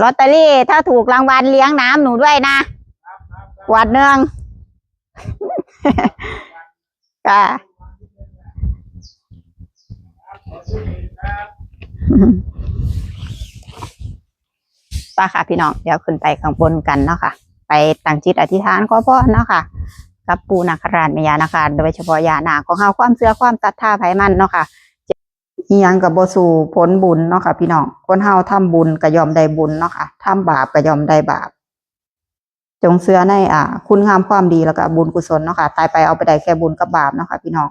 ลอตเตอรี่ถ้าถูกรางวัลเลี้ยงน้ำหนูด้วยนะขวดหนึ่งค่ะป้าค่ะพี่น้อง เดี๋ยวขึ้นไปข้างบนกันเนาะค่ะ ไปตั้งจิตอธิษฐานขอพรเนาะค่ะ กับปูนาคราชแม่ยานาคาโดยเฉพาะยานาของเฮาความเชื่อความศรัทธาไผมันเนาะค่ะ อียังกับบสู่ผลบุญเนาะค่ะ พี่น้องคนเฮาทำบุญก็ยอมได้บุญเนาะค่ะทำบาปก็ยอมได้บาป จงเชื่อในอ่า คุณงามความดีแล้วก็บุญกุศลเนาะค่ะ ตายไปเอาไปได้แค่บุญกับบาปเนาะค่ะ พี่น้อง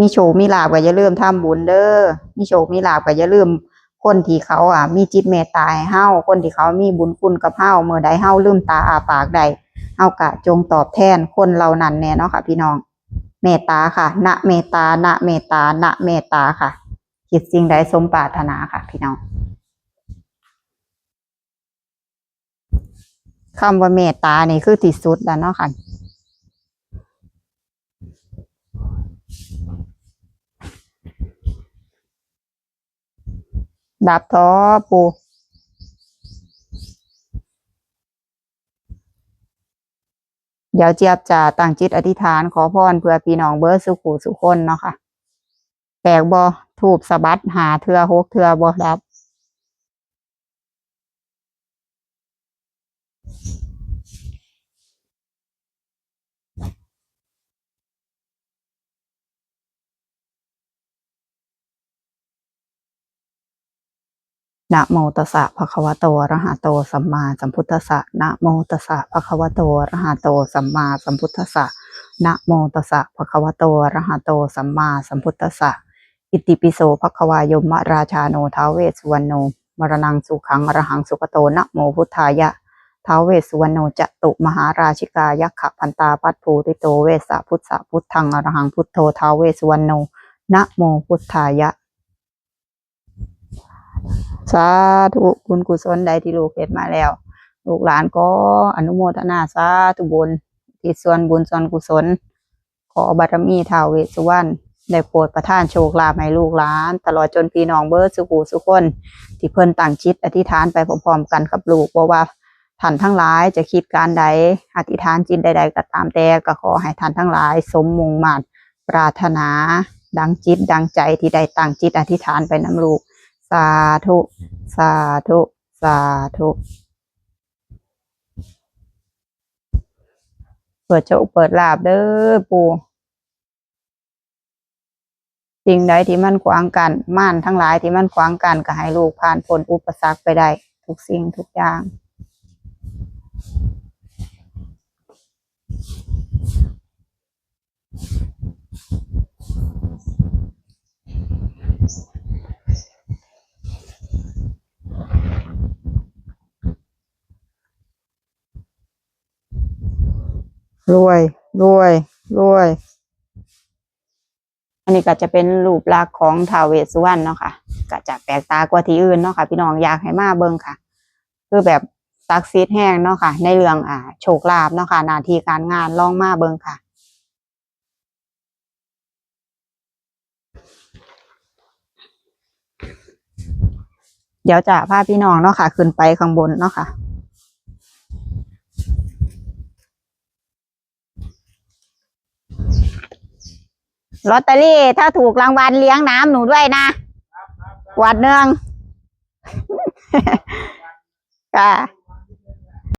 มีโชคมีลาบก็อย่าลืมทำบุญเด้อมีโชคมีลาบก็อย่าลืมคนที่เขาอะ มีจิตเมตตาให้เฮาคนที่เขามีบุญคุณกับเฮาเมื่อใดเฮาลืมตาอาปากใดเฮากะจงตอบแทนคนเหล่านั้นแน่เนาะค่ะ พี่น้อง เมตตาค่ะ ณ เมตตา ณ เมตตา ณ เมตตาค่ะ คิดสิ่งใดสมปรารถนาค่ะ พี่น้องคำว่าเมตตานี่คือที่สุดแล้วเนาะค่ะดับท้อปู เดี๋ยวเจี๊ยบจะตั้งจิตอธิษฐานขอพรเพื่อพี่น้องเบิร์สุขุสุขคนเนาะค่ะแปลกบอถูบสะบัดหาเทือหกเทือบอรับ นะโมตัสสะภะคะวะโตอะระหะโตสัมมาสัมพุทธัสสะนะโมตัสสะภะคะวะโตอะระหะโตสัมมาสัมพุทธัสสะนะโมตัสสะภะคะวะโตอะระหะโตสัมมาสัมพุทธัสสะอิติปิโสภะคะวายมราชาโนท้าเวสสุวรรณโนมรณังสุขังอรหังสุขโตนะโมพุทธายะท้าเวสสุวรรณโนจตุมหาราชิกายักขะพันตาปัตภูติโตเวสสะพุทธะพุทธังอรหังพุทโธท้าเวสสุวรรณโนนะโมพุทธายะ สาธุบุญกุศลใดที่ลูกเฮ็ดมาแล้ว ลูกหลานก็อนุโมทนาสาธุบุญที่ส่วนบุญส่วนกุศล ขอบารมีท้าวเวสสุวรรณได้โปรดประทานโชคลาภให้ลูกหลาน ตลอดจนพี่น้องเบิร์ดสุขูสุขคน ที่เพิ่นตั้งจิตอธิษฐานไปพร้อมๆกันกับลูกบอกว่าท่านทั้งหลายจะคิดการใดอธิษฐานจิตใด ๆ ก็ตามแต่ก็ขอให้ท่านทั้งหลาย สมมุงมั่นปรารถนา ดังจิตดังใจที่ได้ตั้งจิตอธิษฐานไปน้ำลูก สาธุ สาธุ สาธุเปิดโชคเปิดลาบเด้อปู่สิ่งใดที่มันขวางกันม่านทั้งหลายที่มันขวางกันก็ให้ลูกผ่านพ้นอุปสรรคไปได้ ทุกสิ่งทุกอย่าง รวยรวยรวย อันนี้ก็จะเป็นรูปลักษณ์ของท้าวเวสสุวรรณเนาะค่ะก็จะแปลกตากว่าที่อื่นเนาะค่ะ พี่น้องอยากให้มาเบิ่งค่ะ คือแบบศักดิ์สิทธิ์แห้งเนาะค่ะ ในเรื่องอ่าโชคลาภเนาะค่ะหน้าที่การงานลองมาเบิ่งค่ะเดี๋ยวจะพาพี่น้องเนาะค่ะ ขึ้นไปข้างบนเนาะค่ะ ลอตเตอรี่ถ้าถูกรางวัลเลี้ยงน้ำหนูด้วยนะขวดหนึ่งค่ะ